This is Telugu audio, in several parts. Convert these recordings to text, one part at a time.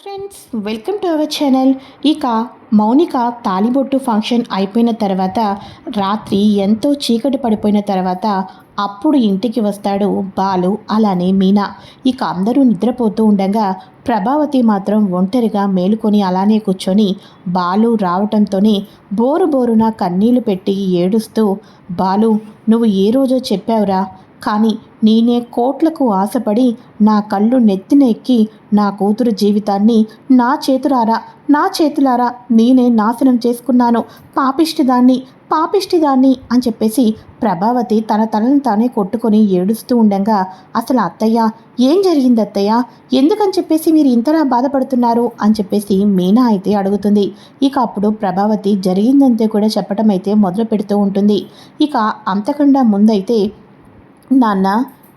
Friends welcome to our channel ఇక మౌనిక తాలిబొట్టు ఫంక్షన్ అయిపోయిన తర్వాత రాత్రి ఎంతో చీకటి పడిపోయిన తర్వాత అప్పుడు ఇంటికి వస్తాడు బాలు అలానే మీనా. ఇక అందరూ నిద్రపోతూ ఉండగా ప్రభావతి మాత్రం ఒంటరిగా మేలుకొని అలానే కూర్చొని బాలు రావటంతోనే బోరు బోరున కన్నీళ్ళు పెట్టి ఏడుస్తూ బాలు నువ్వు ఏ రోజో చెప్పావురా కానీ నేనే కోట్లకు ఆశపడి నా కళ్ళు నెత్తిన ఎక్కి నా కూతురు జీవితాన్ని నా చేతులారా నా చేతులారా నేనే నాశనం చేసుకున్నాను. పాపిష్టిదాన్ని పాపిష్టిదాన్ని అని చెప్పేసి ప్రభావతి తన తనను తానే కొట్టుకొని ఏడుస్తూ ఉండగా అసలు అత్తయ్య ఏం జరిగింది అత్తయ్య? ఎందుకని చెప్పేసి మీరు ఇంతలా బాధపడుతున్నారు? అని చెప్పేసి మీనా అయితే అడుగుతుంది. ఇక అప్పుడు ప్రభావతి జరిగిందంతే కూడా చెప్పటం అయితే మొదలు పెడుతూ ఉంటుంది. ఇక అంతకన్నా ముందైతే నాన్న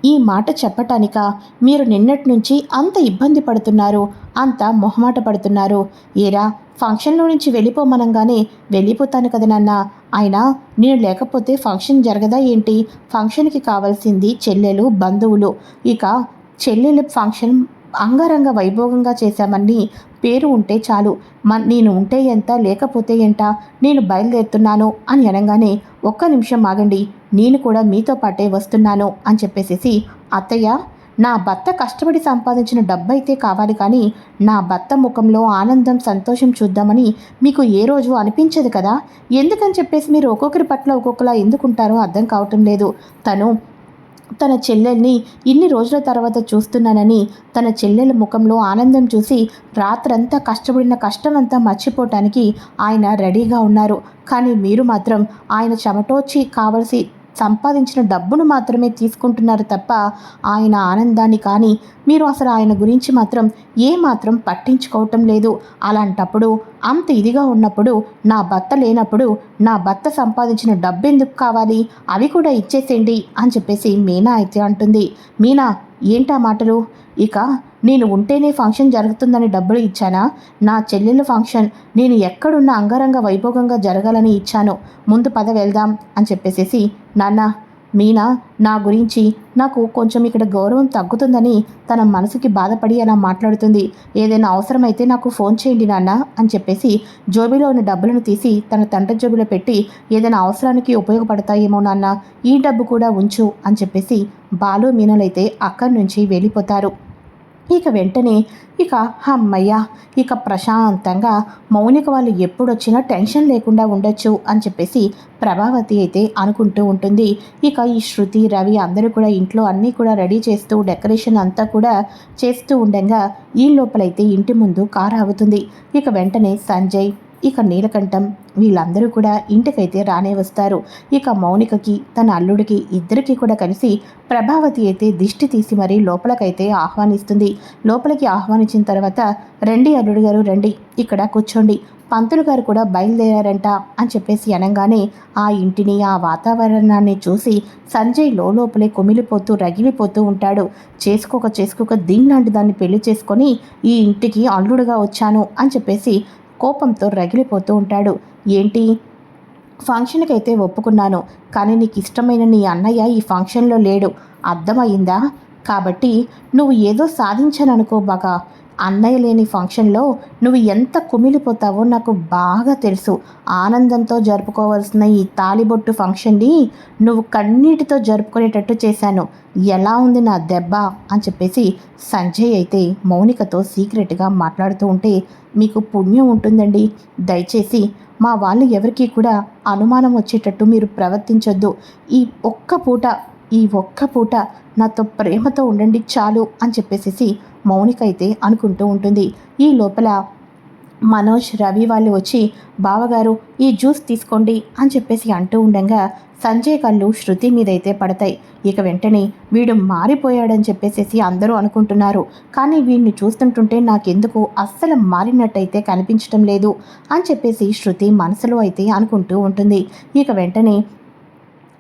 ఈ మాట చెప్పటానిక మీరు నిన్నటి నుంచి అంత ఇబ్బంది పడుతున్నారు అంత మొహమాట పడుతున్నారు. ఏరా ఫంక్షన్లో నుంచి వెళ్ళిపోమనంగానే వెళ్ళిపోతాను కదా నాన్న. అయినా నేను లేకపోతే ఫంక్షన్ జరగదా ఏంటి? ఫంక్షన్కి కావాల్సింది చెల్లెలు బంధువులు. ఇక చెల్లెలు ఫంక్షన్ అంగరంగ వైభోగంగా చేశామని పేరు ఉంటే చాలు. మ నేను ఉంటే ఎంత లేకపోతే ఎంత? నేను బయలుదేరుతున్నాను అని అనగానే ఒక్క నిమిషం ఆగండి నేను కూడా మీతో పాటే వస్తున్నాను అని చెప్పేసేసి అత్తయ్య నా భర్త కష్టపడి సంపాదించిన డబ్బైతే కావాలి కానీ నా భర్త ముఖంలో ఆనందం సంతోషం చూద్దామని మీకు ఏ రోజు అనిపించదు కదా? ఎందుకని చెప్పేసి మీరు ఒక్కొక్కరి పట్ల ఒక్కొక్కలా ఎందుకుంటారో అర్థం కావటం లేదు. తను తన చెల్లెల్ని ఇన్ని రోజుల తర్వాత చూస్తున్నానని తన చెల్లెల ముఖంలో ఆనందం చూసి రాత్రంతా కష్టపడిన కష్టమంతా మర్చిపోవటానికి ఆయన రెడీగా ఉన్నారు. కానీ మీరు మాత్రం ఆయన చెమటోచి కావలసి సంపాదించిన డబ్బును మాత్రమే తీసుకుంటున్నారు తప్ప ఆయన ఆనందాన్ని కానీ మీరు అసలు ఆయన గురించి మాత్రం ఏ మాత్రం పట్టించుకోవటం లేదు. అలాంటప్పుడు అంత ఇదిగా ఉన్నప్పుడు నా భర్త లేనప్పుడు నా భర్త సంపాదించిన డబ్బు ఎందుకు కావాలి? అవి కూడా ఇచ్చేసేయండి అని చెప్పేసి మీనా అయితే అంటుంది. మీనా ఏంటా మాటలు? ఇక నేను ఉంటేనే ఫంక్షన్ జరుగుతుందని డబ్బులు ఇచ్చానా? నా చెల్లెల ఫంక్షన్ నేను ఎక్కడున్న అంగరంగ వైభోగంగా జరగాలని ఇచ్చాను. ముందు పద వెళ్దాం అని చెప్పేసేసి నాన్న మీనా నా గురించి నాకు కొంచెం ఇక్కడ గౌరవం తగ్గుతుందని తన మనసుకి బాధపడి అలా మాట్లాడుతుంది. ఏదైనా అవసరమైతే నాకు ఫోన్ చేయండి నాన్న అని చెప్పేసి జోబీలో ఉన్న డబ్బులను తీసి తన తండ్రి జోబీలో పెట్టి ఏదైనా అవసరానికి ఉపయోగపడతాయేమో నాన్న ఈ డబ్బు కూడా ఉంచు అని చెప్పేసి బాలు మీనలైతే అక్కడి నుంచి వెళ్ళిపోతారు. ఇక వెంటనే ఇక అమ్మయ్య ఇక ప్రశాంతంగా మౌనిక వాళ్ళు ఎప్పుడొచ్చినా టెన్షన్ లేకుండా ఉండొచ్చు అని చెప్పేసి ప్రభావతి అయితే అనుకుంటూ ఉంటుంది. ఇక ఈ శృతి రవి అందరూ కూడా ఇంట్లో అన్నీ కూడా రెడీ చేస్తూ డెకరేషన్ అంతా కూడా చేస్తూ ఉండగా ఈ లోపలైతే ఇంటి ముందు కారు ఆగుతుంది. ఇక వెంటనే సంజయ్ ఇక నీలకంఠం వీళ్ళందరూ కూడా ఇంటికైతే రానే వస్తారు. ఇక మౌనికకి తన అల్లుడికి ఇద్దరికి కూడా కలిసి ప్రభావతి అయితే దిష్టి తీసి మరీ లోపలకైతే ఆహ్వానిస్తుంది. లోపలికి ఆహ్వానించిన తర్వాత రండి అల్లుడు గారు రండి ఇక్కడ కూర్చోండి. పంతులు గారు కూడా బయలుదేరారంట అని చెప్పేసి అనగానే ఆ ఇంటిని ఆ వాతావరణాన్ని చూసి సంజయ్ లోపలే కుమిలిపోతూ రగిలిపోతూ ఉంటాడు. చేసుకోక చేసుకోక దీన్లాంటి దాన్ని పెళ్ళి చేసుకొని ఈ ఇంటికి అల్లుడుగా వచ్చాను అని చెప్పేసి కోపంతో రగిలిపోతూ ఉంటాడు. ఏంటి? ఫంక్షన్కి అయితే ఒప్పుకున్నాను కానీ నీకు ఇష్టమైన నీ అన్నయ్య ఈ ఫంక్షన్లో లేడు. అర్థమయ్యిందా? కాబట్టి నువ్వు ఏదో సాధించాననుకో బాగా. అన్నయ్య లేని ఫంక్షన్లో నువ్వు ఎంత కుమిలిపోతావో నాకు బాగా తెలుసు. ఆనందంతో జరుపుకోవాల్సిన ఈ తాలిబొట్టు ఫంక్షన్ని నువ్వు కన్నీటితో జరుపుకునేటట్టు చేశాను. ఎలా ఉంది నా దెబ్బ? అని చెప్పేసి సంజయ్ అయితే మౌనికతో సీక్రెట్గా మాట్లాడుతూ ఉంటే మీకు పుణ్యం ఉంటుందండి. దయచేసి మా వాళ్ళు ఎవరికీ కూడా అనుమానం వచ్చేటట్టు మీరు ప్రవర్తించొద్దు. ఈ ఒక్క పూట ఈ ఒక్క పూట నాతో ప్రేమతో ఉండండి చాలు అని చెప్పేసి మౌనిక అయితే అనుకుంటూ ఉంటుంది. ఈ లోపల మనోజ్ రవి వాళ్ళు వచ్చి బావగారు ఈ జ్యూస్ తీసుకోండి అని చెప్పేసి అంటూ ఉండగా సంజయ్ కళ్ళు శృతి మీదైతే పడతాయి. ఇక వెంటనే వీడు మారిపోయాడని చెప్పేసి అందరూ అనుకుంటున్నారు. కానీ వీడిని చూస్తుంటుంటే నాకెందుకు అస్సలు మారినట్టయితే కనిపించడం లేదు అని చెప్పేసి శృతి మనసులో అయితే అనుకుంటూ ఉంటుంది. ఇక వెంటనే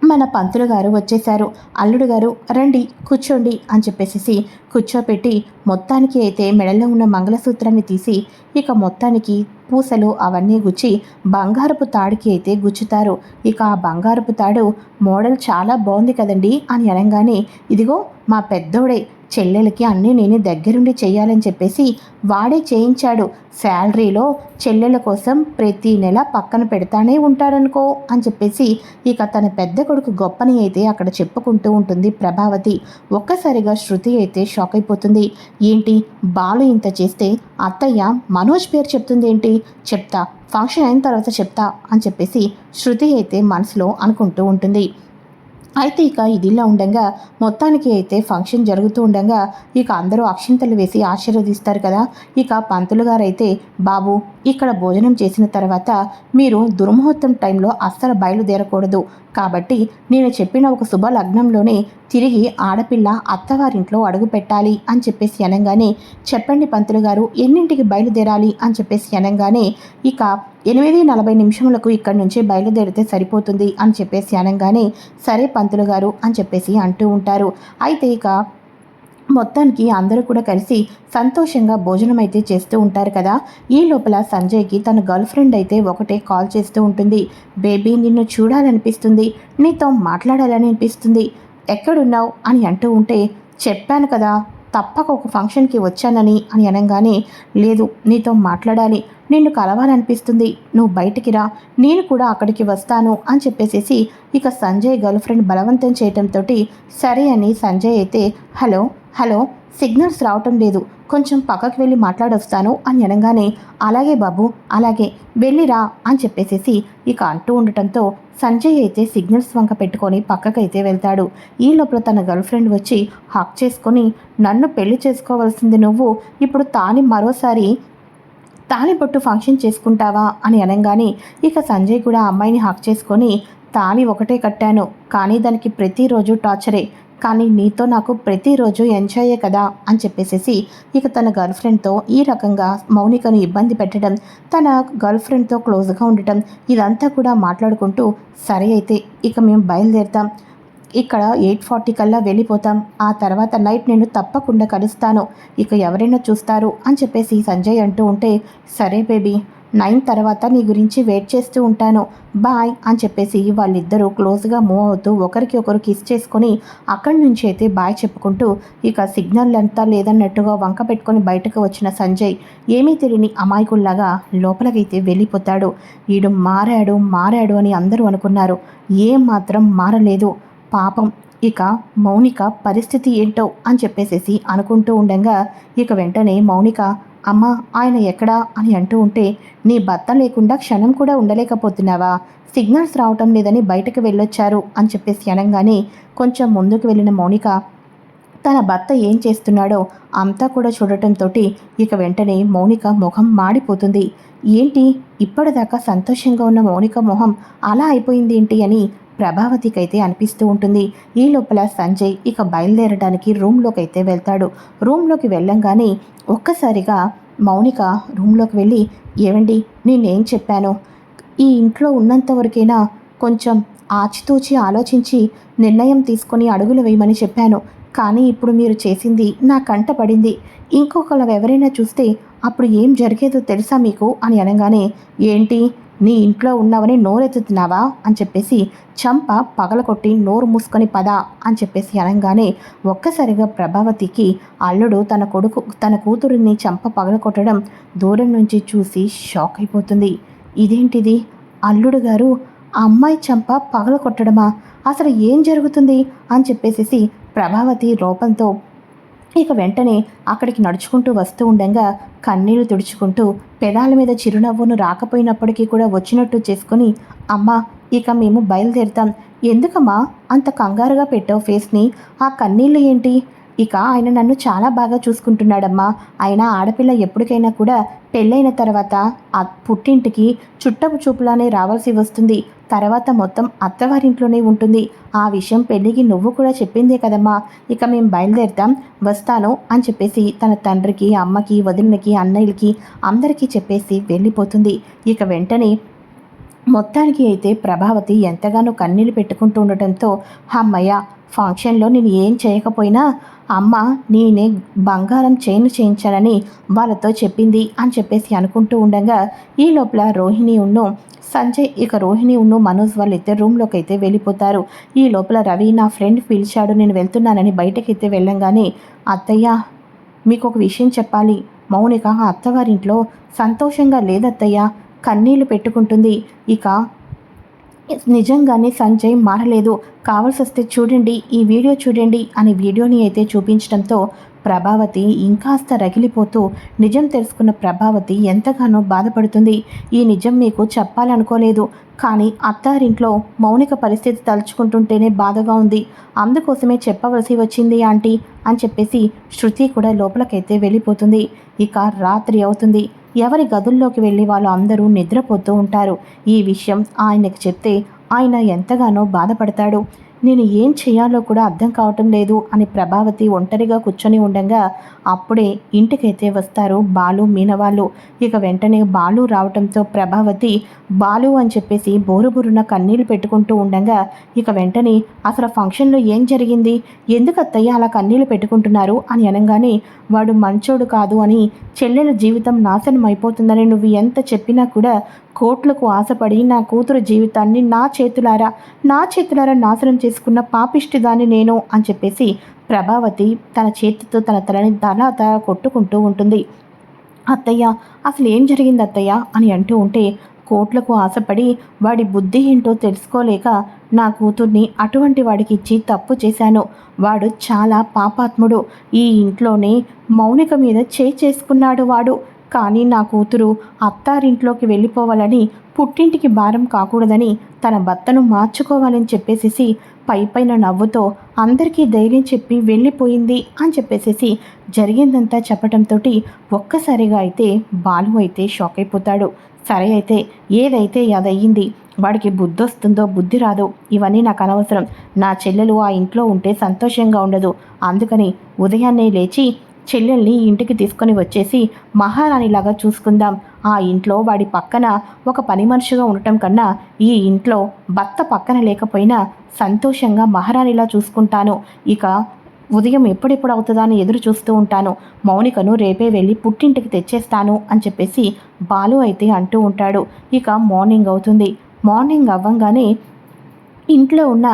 మన పంతులు గారు వచ్చేశారు. అల్లుడు గారు రండి కూర్చోండి అని చెప్పేసి కూర్చోపెట్టి మొత్తానికి అయితే మెడలో ఉన్న మంగళసూత్రాన్ని తీసి ఇక మొత్తానికి పూసలు అవన్నీ గుచ్చి బంగారపు తాడుకి అయితే గుచ్చుతారు. ఇక ఆ బంగారపు తాడు మోడల్ చాలా బాగుంది కదండి అని అనగానే ఇదిగో మా పెద్దోడే చెల్లెలకి అన్నీ నేనే దగ్గరుండి చేయాలని చెప్పేసి వాడే చేయించాడు. శాలరీలో చెల్లెల కోసం ప్రతి నెల పక్కన పెడతానే ఉంటాడనుకో అని చెప్పేసి ఇక తన పెద్ద కొడుకు గొప్పని అయితే అక్కడ చెప్పుకుంటూ ఉంటుంది ప్రభావతి. ఒక్కసారిగా శృతి అయితే షాక్ అయిపోతుంది ఏంటి? బాలు ఇంత చేస్తే అత్తయ్య మనోజ్ పేరు చెప్తుంది ఏంటి? చెప్తా. ఫంక్షన్ అయిన తర్వాత చెప్తా అని చెప్పేసి శృతి అయితే మనసులో అనుకుంటూ ఉంటుంది. అయితే ఇక ఇదిలా ఉండగా మొత్తానికి అయితే ఫంక్షన్ జరుగుతూ ఉండగా ఇక అందరూ అక్షింతలు వేసి ఆశీర్వదిస్తారు కదా. ఇక పంతులు గారైతే బాబు ఇక్కడ భోజనం చేసిన తర్వాత మీరు దుర్ముహూర్తం టైంలో అస్సలు బయలుదేరకూడదు. కాబట్టి నేను చెప్పిన ఒక శుభ లగ్నంలోనే తిరిగి ఆడపిల్ల అత్తవారింట్లో అడుగు పెట్టాలి అని చెప్పేసి అనగానే చెప్పండి పంతులు గారు ఎన్నింటికి బయలుదేరాలి అని చెప్పేసి అనగానే ఇక ఎనిమిది నలభై నిమిషములకు ఇక్కడి నుంచి బయలుదేరితే సరిపోతుంది అని చెప్పేసి అనగానే సరే పంతులు గారు అని చెప్పేసి అంటూ ఉంటారు. అయితే ఇక మొత్తానికి అందరూ కూడా కలిసి సంతోషంగా భోజనం అయితే చేస్తూ ఉంటారు కదా. ఈ లోపల సంజయ్కి తన గర్ల్ ఫ్రెండ్ అయితే ఒకటే కాల్ చేస్తూ ఉంటుంది. బేబీ నిన్ను చూడాలనిపిస్తుంది నీతో మాట్లాడాలని అనిపిస్తుంది. ఎక్కడున్నావు అని అంటూ ఉంటే చెప్పాను కదా తప్పక ఒక ఫంక్షన్కి వచ్చానని అని అనగానే లేదు నీతో మాట్లాడాలి. నిన్ను కలవాలనిపిస్తుంది. నువ్వు బయటికి రా. నేను కూడా అక్కడికి వస్తాను అని చెప్పేసేసి ఇక సంజయ్ గర్ల్ ఫ్రెండ్ బలవంతం చేయటంతో సరే అని సంజయ్ అయితే హలో హలో సిగ్నల్స్ రావటం లేదు. కొంచెం పక్కకు వెళ్ళి మాట్లాడొస్తాను అని అనగానే అలాగే బాబు అలాగే వెళ్ళిరా అని చెప్పేసేసి ఇక అంటూ ఉండటంతో సంజయ్ అయితే సిగ్నల్స్ వంక పెట్టుకొని పక్కకైతే వెళ్తాడు. ఈ లోపల తన గర్ల్ ఫ్రెండ్ వచ్చి హక్ చేసుకొని నన్ను పెళ్ళి చేసుకోవాల్సింది నువ్వు ఇప్పుడు తాని మరోసారి తాళిబొట్టు ఫంక్షన్ చేసుకుంటావా? అని అనగానే ఇక సంజయ్ కూడా అమ్మాయిని హక్ చేసుకొని తాళి ఒకటే కట్టాను కానీ దానికి ప్రతిరోజు టార్చరే కానీ నీతో నాకు ప్రతిరోజు ఎంజాయే కదా అని చెప్పేసేసి ఇక తన గర్ల్ ఫ్రెండ్తో ఈ రకంగా మౌనికను ఇబ్బంది పెట్టడం తన గర్ల్ ఫ్రెండ్తో క్లోజ్గా ఉండటం ఇదంతా కూడా మాట్లాడుకుంటూ సరే అయితే ఇక మేము బయలుదేరుతాం. ఇక్కడ ఎయిట్ ఫార్టీ కల్లా వెళ్ళిపోతాం. ఆ తర్వాత నైట్ నేను తప్పకుండా కలుస్తాను. ఇక ఎవరైనా చూస్తారు అని చెప్పేసి సంజయ్ అంటూ ఉంటే సరే బేబీ నైన్ తర్వాత నీ గురించి వెయిట్ చేస్తూ ఉంటాను. బాయ్ అని చెప్పేసి వాళ్ళిద్దరూ క్లోజ్గా మూవ్ అవుతూ ఒకరికి ఒకరు కిస్ చేసుకొని అక్కడి నుంచి అయితే బాయ్ చెప్పుకుంటూ ఇక సిగ్నల్ అంతా లేదన్నట్టుగా వంక పెట్టుకొని బయటకు వచ్చిన సంజయ్ ఏమీ తెలియని అమాయకుల్లాగా లోపలికైతే వెళ్ళిపోతాడు. వీడు మారాడు మారాడు అని అందరూ అనుకున్నారు. ఏం మాత్రం మారలేదు. పాపం ఇక మౌనిక పరిస్థితి ఏంటో అని చెప్పేసేసి అనుకుంటూ ఉండగా ఇక వెంటనే మౌనిక అమ్మ ఆయన ఎక్కడా? అని అంటూ ఉంటే నీ భర్త లేకుండా క్షణం కూడా ఉండలేకపోతున్నావా? సిగ్నల్స్ రావటం లేదని బయటకు వెళ్ళొచ్చారు అని చెప్పేసి అనగానే కొంచెం ముందుకు వెళ్ళిన మౌనిక తన భర్త ఏం చేస్తున్నాడో అంతా కూడా చూడటంతో ఇక వెంటనే మౌనిక మొహం మాడిపోతుంది. ఏంటి? ఇప్పటిదాకా సంతోషంగా ఉన్న మౌనిక మొహం అలా అయిపోయింది ఏంటి అని ప్రభావతికైతే అనిపిస్తూ ఉంటుంది. ఈ లోపల సంజయ్ ఇక బయలుదేరడానికి రూమ్లోకి అయితే వెళ్తాడు. రూమ్లోకి వెళ్ళంగానే ఒక్కసారిగా మౌనిక రూమ్లోకి వెళ్ళి ఏవండి నేనేం చెప్పాను? ఈ ఇంట్లో ఉన్నంత వరకైనా కొంచెం ఆచితూచి ఆలోచించి నిర్ణయం తీసుకొని అడుగులు వేయమని చెప్పాను. కానీ ఇప్పుడు మీరు చేసింది నా కంట పడింది. ఇంకొకరు ఎవరైనా చూస్తే అప్పుడు ఏం జరిగేదో తెలుసా మీకు? అని అనగానే ఏంటి? నీ ఇంట్లో ఉన్నవని నోరెత్తుతున్నావా? అని చెప్పేసి చంప పగలకొట్టి నోరు మూసుకొని పద అని చెప్పేసి అనగానే ఒక్కసారిగా ప్రభావతికి అల్లుడు తన కొడుకు తన కూతురిని చంప పగలకొట్టడం దూరం నుంచి చూసి షాక్ అయిపోతుంది. ఇదేంటిది? అల్లుడు గారు ఆ అమ్మాయి చంప పగల కొట్టడమా అసలు ఏం జరుగుతుంది? అని చెప్పేసి ప్రభావతి రూపంతో ఇక వెంటనే అక్కడికి నడుచుకుంటూ వస్తూ ఉండగా కన్నీళ్ళు తుడుచుకుంటూ పెదాల మీద చిరునవ్వును రాకపోయినప్పటికీ కూడా వచ్చినట్టు చేసుకుని అమ్మా ఇక మేము బయలుదేరుతాం. ఎందుకమ్మా? అంత కంగారుగా పెట్టావు ఫేస్ని. ఆ కన్నీళ్ళు ఏంటి? ఇక ఆయన నన్ను చాలా బాగా చూసుకుంటున్నాడమ్మా. ఆయన ఆడపిల్ల ఎప్పటికైనా కూడా పెళ్ళైన తర్వాత ఆ పుట్టింటికి చుట్టపు చూపులానే రావాల్సి వస్తుంది. తర్వాత మొత్తం అత్తవారింట్లోనే ఉంటుంది. ఆ విషయం పెళ్ళికి నువ్వు కూడా చెప్పిందే కదమ్మా. ఇక మేము బయలుదేరుతాం వస్తాను అని చెప్పేసి తన తండ్రికి అమ్మకి వదినకి అన్నయ్యలకి అందరికీ చెప్పేసి వెళ్ళిపోతుంది. ఇక వెంటనే మొత్తానికి అయితే ప్రభావతి ఎంతగానో కన్నీళ్ళు పెట్టుకుంటూ ఉండటంతో అమ్మయ్య ఫంక్షన్లో నేను ఏం చేయకపోయినా అమ్మ నేనే బంగారం చైన్ చేయించాలని వాళ్ళతో చెప్పింది అని చెప్పేసి అనుకుంటూ ఉండగా ఈ లోపల రోహిణి ఉన్ను సంజయ్ ఇక రోహిణి ఉన్ను మనోజ్ వాళ్ళైతే రూమ్లోకి అయితే వెళ్ళిపోతారు. ఈ లోపల రవి నా ఫ్రెండ్ పిలిచాడు నేను వెళ్తున్నానని బయటకైతే వెళ్ళంగానే అత్తయ్య మీకు ఒక విషయం చెప్పాలి. మౌనిక అత్తవారింట్లో సంతోషంగా లేదత్తయ్య కన్నీళ్ళు పెట్టుకుంటుంది. ఇక నిజంగానే సంజయ్ మారలేదు. కావాల్సి వస్తే చూడండి ఈ వీడియో చూడండి అని వీడియోని అయితే చూపించడంతో ప్రభావతి ఇంకాస్త రగిలిపోతూ నిజం తెలుసుకున్న ప్రభావతి ఎంతగానో బాధపడుతుంది. ఈ నిజం మీకు చెప్పాలనుకోలేదు. కానీ అత్తారింట్లో మౌనిక పరిస్థితి తలుచుకుంటుంటేనే బాధగా ఉంది. అందుకోసమే చెప్పవలసి వచ్చింది ఆంటీ అని చెప్పేసి శృతి కూడా లోపలికైతే వెళ్ళిపోతుంది. ఇక రాత్రి అవుతుంది. ఎవరి గదుల్లోకి వెళ్ళి వాళ్ళు అందరూ నిద్రపోతూ ఉంటారు. ఈ విషయం ఆయనకు చెప్తే ఆయన ఎంతగానో బాధపడతాడు. నేను ఏం చేయాలో కూడా అర్థం కావటం లేదు అని ప్రభావతి ఒంటరిగా కూర్చొని ఉండగా అప్పుడే ఇంటికైతే వస్తారు బాలు మీనవాళ్ళు. ఇక వెంటనే బాలు రావటంతో ప్రభావతి బాలు అని చెప్పేసి బోరుబురున కన్నీళ్ళు పెట్టుకుంటూ ఉండగా ఇక వెంటనే అసలు ఫంక్షన్లో ఏం జరిగింది? ఎందుకు అత్తయ్య అలా కన్నీళ్ళు పెట్టుకుంటున్నారు? అని అనగానే వాడు మంచోడు కాదు అని చెల్లెల జీవితం నాశనం అయిపోతుందని నువ్వు ఎంత చెప్పినా కూడా కోట్లకు ఆశపడి నా కూతురు జీవితాన్ని నా చేతులారా నా చేతులారా నాశనం చేసుకున్న పాపిష్టిదాన్ని నేను అని చెప్పేసి ప్రభావతి తన చేతితో తన తలని తలాత కొట్టుకుంటూ ఉంటుంది. అత్తయ్య అసలు ఏం జరిగింది అత్తయ్య? అని అంటూ ఉంటే కోట్లకు ఆశపడి వాడి బుద్ధి ఏంటో తెలుసుకోలేక నా కూతుర్ని అటువంటి వాడికి ఇచ్చి తప్పు చేశాను. వాడు చాలా పాపాత్ముడు. ఈ ఇంట్లోనే మౌనిక మీద చేయి చేసుకున్నాడు వాడు. కానీ నా కూతురు అత్తారింట్లోకి వెళ్ళిపోవాలని పుట్టింటికి భారం కాకూడదని తన భర్తను మార్చుకోవాలని చెప్పేసేసి పై పైన నవ్వుతో అందరికీ ధైర్యం చెప్పి వెళ్ళిపోయింది అని చెప్పేసేసి జరిగిందంతా చెప్పటంతో ఒక్కసారిగా అయితే బాలు అయితే షాక్ అయిపోతాడు. సరే అయితే ఏదైతే అదయ్యింది వాడికి బుద్ధి వస్తుందో బుద్ధి రాదో ఇవన్నీ నాకు అనవసరం. నా చెల్లెలు ఆ ఇంట్లో ఉంటే సంతోషంగా ఉండదు. అందుకని ఉదయాన్నే లేచి చెల్లెల్ని ఇంటికి తీసుకొని వచ్చేసి మహారాణిలాగా చూసుకుందాం. ఆ ఇంట్లో వాడి పక్కన ఒక పని మనిషిగా ఉండటం కన్నా ఈ ఇంట్లో భర్త పక్కన లేకపోయినా సంతోషంగా మహారాణిలా చూసుకుంటాను. ఇక ఉదయం ఎప్పుడెప్పుడు అవుతుందా అని ఎదురు చూస్తూ ఉంటాను. మౌనికను రేపే వెళ్ళి పుట్టింటికి తెచ్చేస్తాను అని చెప్పేసి బాలు అయితే అంటూ ఉంటాడు. ఇక మార్నింగ్ అవుతుంది. మార్నింగ్ అవ్వంగానే ఇంట్లో ఉన్న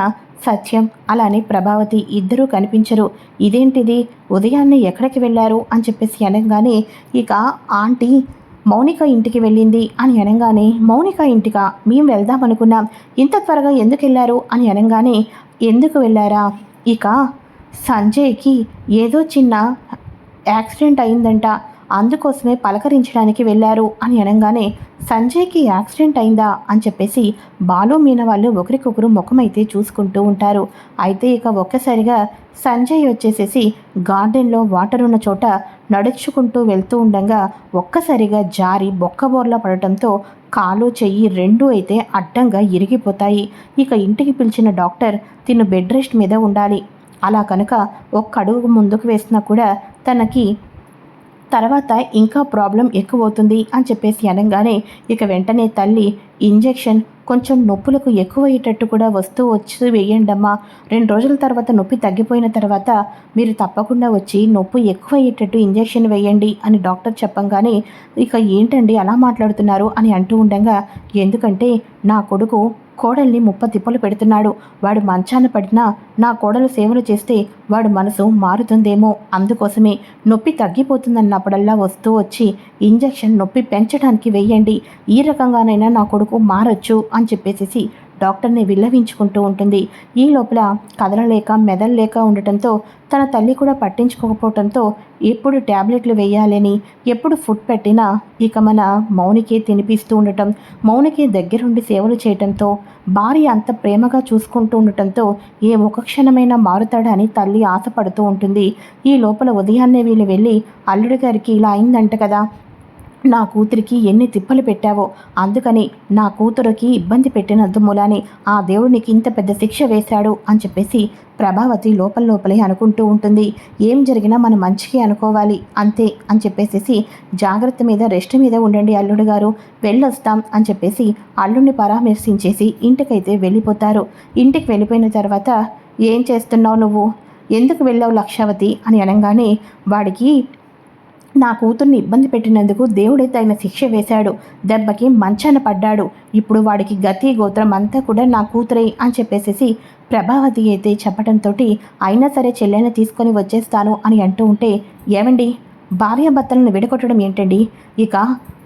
సత్యం. అలానే ప్రభావతి ఇద్దరూ కనిపించరు. ఇదేంటిది? ఉదయాన్నే ఎక్కడికి వెళ్ళారు? అని చెప్పేసి అనగానే ఇక ఆంటీ మౌనిక ఇంటికి వెళ్ళింది అని అనగానే మౌనిక ఇంటికా మేము వెళ్దాం అనుకున్నాం. ఇంత త్వరగా ఎందుకు వెళ్ళారు? అని అనగానే ఎందుకు వెళ్ళారా? ఇక సంజయ్కి ఏదో చిన్న యాక్సిడెంట్ అయిందంట. అందుకోసమే పలకరించడానికి వెళ్ళారు అని అనగానే సంజయ్కి యాక్సిడెంట్ అయిందా అని చెప్పేసి బాలు మీన వాళ్ళు ఒకరికొకరు ముఖమైతే చూసుకుంటూ ఉంటారు. అయితే ఇక ఒక్కసారిగా సంజయ్ వచ్చేసేసి గార్డెన్లో వాటర్ ఉన్న చోట నడుచుకుంటూ వెళ్తూ ఉండగా ఒక్కసారిగా జారి బొక్కబోర్లా పడటంతో కాలు చెయ్యి రెండు అయితే అడ్డంగా ఇరిగిపోతాయి. ఇక ఇంటికి పిలిచిన డాక్టర్ తిను బెడ్ రెస్ట్ మీద ఉండాలి. అలా కనుక ఒక్క అడుగు ముందుకు వేసినా కూడా తనకి తర్వాత ఇంకా ప్రాబ్లం ఎక్కువ అవుతుంది అని చెప్పేసి అనగానే ఇక వెంటనే తల్లి ఇంజెక్షన్ కొంచెం నొప్పులకు ఎక్కువ అయ్యేటట్టు కూడా వస్తూ వచ్చి వేయండమ్మా. రెండు రోజుల తర్వాత నొప్పి తగ్గిపోయిన తర్వాత మీరు తప్పకుండా వచ్చి నొప్పి ఎక్కువ అయ్యేటట్టు ఇంజెక్షన్ వేయండి అని డాక్టర్ చెప్పంగానే ఇక ఏంటండి అలా మాట్లాడుతున్నారు? అని అంటూ ఉండగా ఎందుకంటే నా కొడుకు కోడల్ని ముప్ప తిప్పలు పెడుతున్నాడు. వాడు మంచాన పడినా నా కోడలు సేవలు చేస్తే వాడు మనసు మారుతుందేమో అందుకోసమే. నొప్పి తగ్గిపోతుందన్నప్పుడల్లా వస్తూ వచ్చి ఇంజెక్షన్ నొప్పి పెంచడానికి వెయ్యండి ఈ రకంగానైనా నా కొడుకు మారొచ్చు అని చెప్పేసి డాక్టర్ని విల్లవించుకుంటూ ఉంటుంది. ఈ లోపల కదలలేక మెదలలేక ఉండటంతో తన తల్లి కూడా పట్టించుకోకపోవడంతో ఎప్పుడు ట్యాబ్లెట్లు వేయాలని ఎప్పుడు ఫుడ్ పెట్టినా ఇక మన మౌనికే తినిపిస్తూ ఉండటం మౌనికే దగ్గరుండి సేవలు చేయటంతో భార్య అంత ప్రేమగా చూసుకుంటూ ఉండటంతో ఏ ఒక క్షణమైనా మారుతాడని తల్లి ఆశపడుతూ ఉంటుంది. ఈ లోపల ఉదయాన్నే వీళ్ళు వెళ్ళి అల్లుడి గారికి ఇలా అయిందంట కదా నా కూతురికి ఎన్ని తిప్పలు పెట్టావో అందుకని నా కూతురికి ఇబ్బంది పెట్టినందు మూలాని. ఆ దేవుడికి ఇంత పెద్ద శిక్ష వేశాడు అని చెప్పేసి ప్రభావతి లోపల లోపలే అనుకుంటూ ఉంటుంది. ఏం జరిగినా మన మంచికి అనుకోవాలి అంతే అని చెప్పేసి జాగ్రత్త మీద రెస్ట్ మీద ఉండండి అల్లుడు గారు. వెళ్ళొస్తాం అని చెప్పేసి అల్లుడిని పరామర్శించేసి ఇంటికైతే వెళ్ళిపోతారు. ఇంటికి వెళ్ళిపోయిన తర్వాత ఏం చేస్తున్నావు నువ్వు? ఎందుకు వెళ్ళావు లక్షావతి? అని అనగానే వాడికి నా కూతుర్ని ఇబ్బంది పెట్టినందుకు దేవుడే తగిన శిక్ష వేశాడు. దెబ్బకి మంచాన పడ్డాడు. ఇప్పుడు వాడికి గతి గోత్రం అంతా కూడా నా కూతురే అని చెప్పేసేసి ప్రభావతి అయితే చెప్పడంతో అయినా సరే చెల్లెని తీసుకొని వచ్చేస్తాను అని అంటూ ఉంటే ఏమండి? భార్యాభర్తలను విడగొట్టడం ఏంటండి? ఇక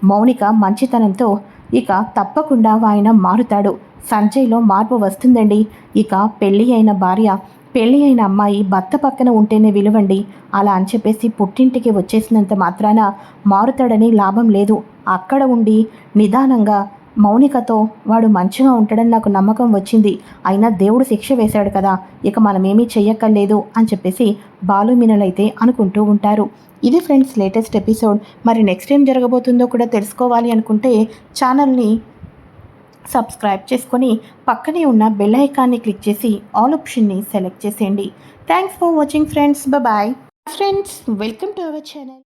మౌనిక మంచితనంతో ఇక తప్పకుండా ఆయన మారుతాడు. సంజయ్లో మార్పు వస్తుందండి. ఇక పెళ్ళి అయిన భార్య పెళ్ళి అయిన అమ్మాయి భర్త పక్కన ఉంటేనే విలువండి. అలా అని చెప్పేసి పుట్టింటికి వచ్చేసినంత మాత్రాన మారుతాడని లాభం లేదు. అక్కడ ఉండి నిదానంగా మౌనికతో వాడు మంచిగా ఉంటాడని నాకు నమ్మకం వచ్చింది. అయినా దేవుడు శిక్ష వేశాడు కదా ఇక మనమేమీ చెయ్యక్కర్లేదు అని చెప్పేసి బాలు మీనలైతే అనుకుంటూ ఉంటారు. ఇది ఫ్రెండ్స్ లేటెస్ట్ ఎపిసోడ్. మరి నెక్స్ట్ ఏం జరగబోతుందో కూడా తెలుసుకోవాలి అనుకుంటే ఛానల్ని సబ్స్క్రైబ్ చేసుకొని పక్కనే ఉన్న బెల్ ఐకాన్ని క్లిక్ చేసి ఆల్ ఆప్షన్ని సెలెక్ట్ చేసేయండి. Thanks for watching friends. Bye friends welcome to our channel.